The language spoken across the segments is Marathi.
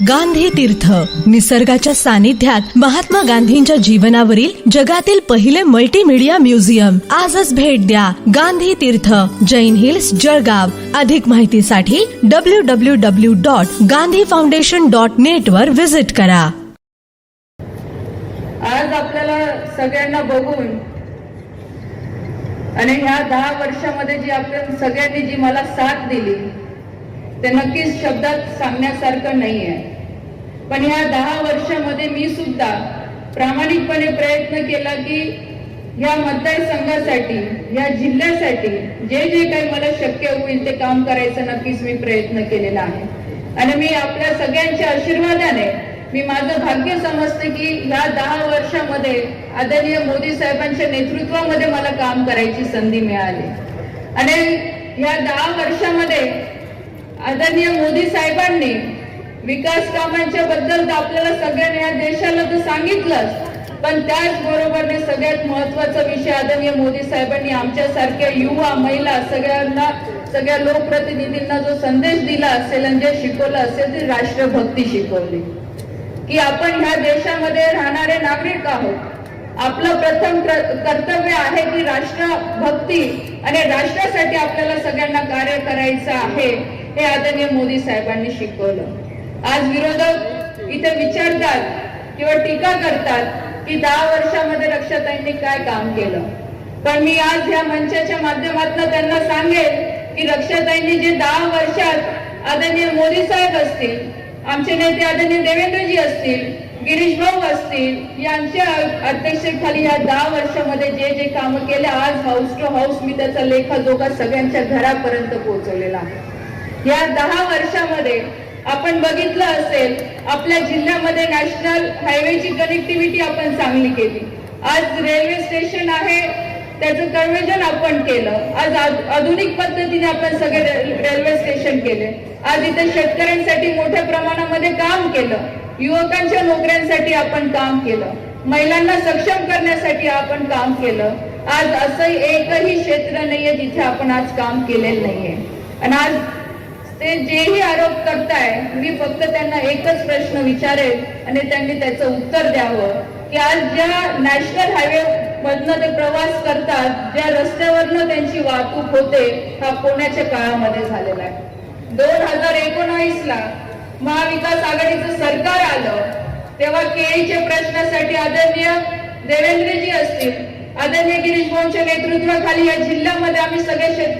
गांधी तीर्थ. निसर्गाच्या सानिध्यात महात्मा गांधींच्या जीवनावरील जगातील पहिले मल्टीमीडिया म्युझियम आजच भेट द्या गांधी तीर्थ. जैन हिल्स जळगाव. अधिक माहितीसाठी W W W dot Gandhi foundation dot net वर व्हिजिट करा. आज आपल्याला सगळ्यांना बघून आणि ह्या दहा वर्षामध्ये जी आपण सगळ्यांनी जी मला साथ दिली ते नक्कीच शब्दात सांगण्यासारखं नाही आहे पण ह्या दहा वर्षामध्ये मी सुद्धा प्रामाणिकपणे प्रयत्न केला की ह्या मतदारसंघासाठी ह्या जिल्ह्यासाठी जे जे काही मला शक्य होईल ते काम करायचं नक्कीच मी प्रयत्न केलेला आहे. आणि मी आपल्या सगळ्यांच्या आशीर्वादाने मी माझं भाग्य समजते की ह्या दहा वर्षामध्ये आदरणीय मोदी साहेबांच्या नेतृत्वामध्ये मला काम करायची संधी मिळाली. आणि ह्या दहा वर्षामध्ये आदरणीय मोदी साहेबांनी विकास कामांच्या बद्दल तर आपल्याला सगळ्यांना या देशाला तर सांगितलंच. पण त्याचबरोबरने सगळ्यात महत्त्वाचा विषय आदरणीय मोदी साहेबांनी आमच्यासारख्या युवा महिला सगळ्यांना सगळ्या लोकप्रतिनिधींना जो संदेश दिला असेल आणि जे शिकवलं असेल ते राष्ट्रभक्ती शिकवली. की आपण ह्या देशामध्ये राहणारे नागरिक आहोत. आपलं प्रथम कर्तव्य आहे की राष्ट्रभक्ती आणि राष्ट्रासाठी आपल्याला सगळ्यांना कार्य करायचं आहे. हे आदरणीय मोदी साहेबांनी शिकवलं. आज विरोधक इथे विचारतात किंवा टीका करतात की दहा वर्षामध्ये रक्षाताईंनी काय काम केलं. पण मी आज या मंचाच्या माध्यमातून त्यांना सांगेल की रक्षाताईंनी जे दहा वर्षात आदरणीय मोदी साहेब असतील आमचे नेते आदरणीय देवेंद्रजी असतील गिरीश भाऊ असतील यांच्या अध्यक्षतेखाली या दहा वर्षामध्ये जे जे काम केले आज हाऊस टू हाऊस मी त्याचा लेखाजोखा सगळ्यांच्या घरापर्यंत पोहोचवलेला आहे. या दहा वर्षामध्ये आपण बघितलं असेल आपल्या जिल्ह्यामध्ये नॅशनल हायवेची कनेक्टिव्हिटी आपण चांगली केली. आज रेल्वे स्टेशन आहे त्याचं कन्व्हर्जन आपण केलं. आज आधुनिक पद्धतीने आपण सगळे रेल्वे स्टेशन केले. आज इथे शेतकऱ्यांसाठी मोठ्या प्रमाणामध्ये काम केलं. युवकांच्या नोकऱ्यांसाठी आपण काम केलं. महिलांना सक्षम करण्यासाठी आपण काम केलं. आज असं एकही क्षेत्र नाहीये जिथे आपण आज काम केलेलं नाहीये. आणि आज ते जेही आरोप करताय मी फक्त त्यांना एकच प्रश्न विचारेल आणि त्यांनी त्याचं उत्तर द्यावं. की आज ज्या नॅशनल हायवे मधनं ते प्रवास करतात ज्या रस्त्यावरनं त्यांची वाहतूक होते हा पुण्याच्या काळामध्ये झालेला आहे. दोन हजार एकोणावीस ला महाविकास आघाडीचं सरकार आलं तेव्हा केळीच्या प्रश्नासाठी आदरणीय देवेंद्रजी असतील आदरणीय गिरीश भाऊंच्या नेतृत्वाखाली या जिल्ह्यामध्ये आम्ही सगळे शेतकऱ्यांसोबत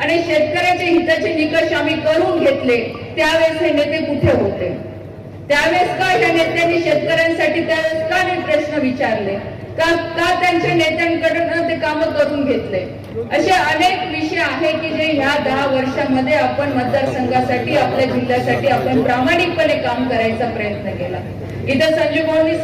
आणि शेतकऱ्याच्या हिताचे निकष आम्ही करून घेतले. त्यावेळेस हे नेते कुठे होते? त्यावेळेस का या नेत्यांनी शेतकऱ्यांसाठी त्यावेळेस का नाही प्रश्न विचारले? का का त्यांच्या नेत्यांकडून ते काम करून घेतले? असे अनेक विषय आहे की जे ह्या दहा वर्षामध्ये आपण मतदारसंघासाठी आपल्या जिल्ह्यासाठी आपण प्रामाणिकपणे काम करायचा प्रयत्न केला. इथं संजू भाऊनी